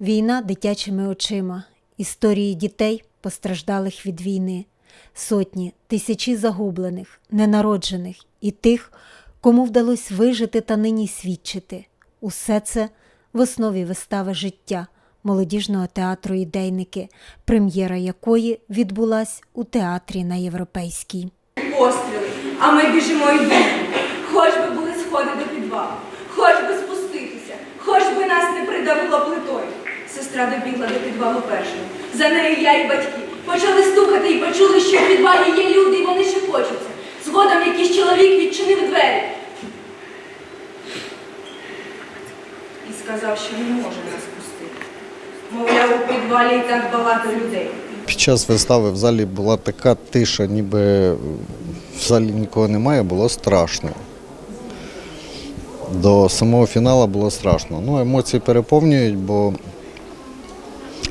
Війна дитячими очима, історії дітей, постраждалих від війни, сотні, тисячі загублених, ненароджених і тих, кому вдалося вижити та нині свідчити. Усе це в основі вистави життя молодіжного театру Ідейники, прем'єра якої відбулась у театрі на Європейській. постріли, а ми біжимо біжимо. Хоч би були сходи до підвалу, хоч би спуститися, хоч би нас не придавило плитою. Сестра добігла до підвалу першою. За нею я і батьки. Почали стукати і почули, що в підвалі є люди, і вони шепочуться. Згодом якийсь чоловік відчинив двері. І сказав, що не може нас пустити. Мовляв, у підвалі і так багато людей. Під час вистави в залі була така тиша, ніби в залі нікого немає, було страшно. До самого фіналу було страшно. Ну, емоції переповнюють, бо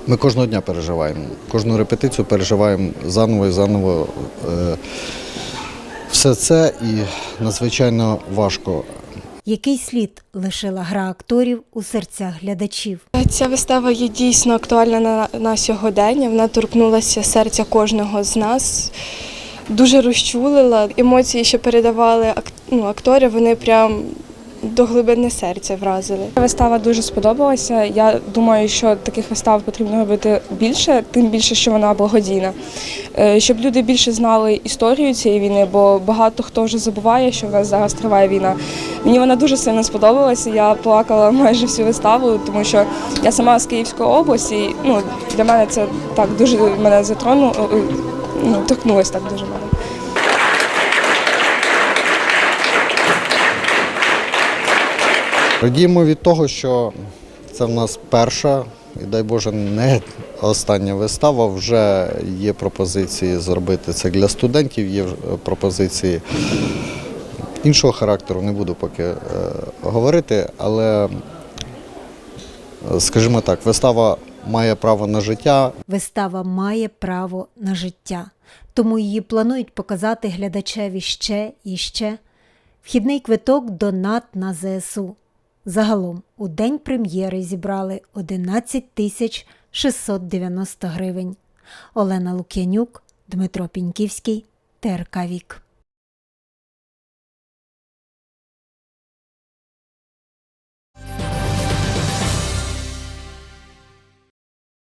ми кожного дня переживаємо. Кожну репетицію переживаємо заново і заново. е, Все це і надзвичайно важко. Який слід лишила гра акторів у серцях глядачів? Ця вистава є дійсно актуальна на, на сьогодення. Вона торкнулася серця кожного з нас. Дуже розчулила. Емоції, що передавали ак- ну, актори, вони прям до глибини серця вразили. Вистава дуже сподобалася. Я думаю, що таких вистав потрібно робити більше, тим більше, що вона благодійна. Е, Щоб люди більше знали історію цієї війни, бо багато хто вже забуває, що в нас зараз триває війна. Мені вона дуже сильно сподобалася. Я плакала майже всю виставу, тому що я сама з Київської області. Ну, для мене це так дуже мене затронуло, е, ну, торкнулося так дуже мене. Радіємо від того, що це в нас перша, і дай Боже, не остання вистава. Вже є пропозиції зробити це для студентів, є пропозиції іншого характеру, не буду поки е, говорити, але, е, скажімо так, вистава має право на життя, Вистава має право на життя, тому її планують показати глядачеві ще і ще. Вхідний квиток донат на ЗСУ. Загалом у день прем'єри зібрали 11 тисяч 690 гривень. Олена Лук'янюк, Дмитро Піньківський, ТРК Вік.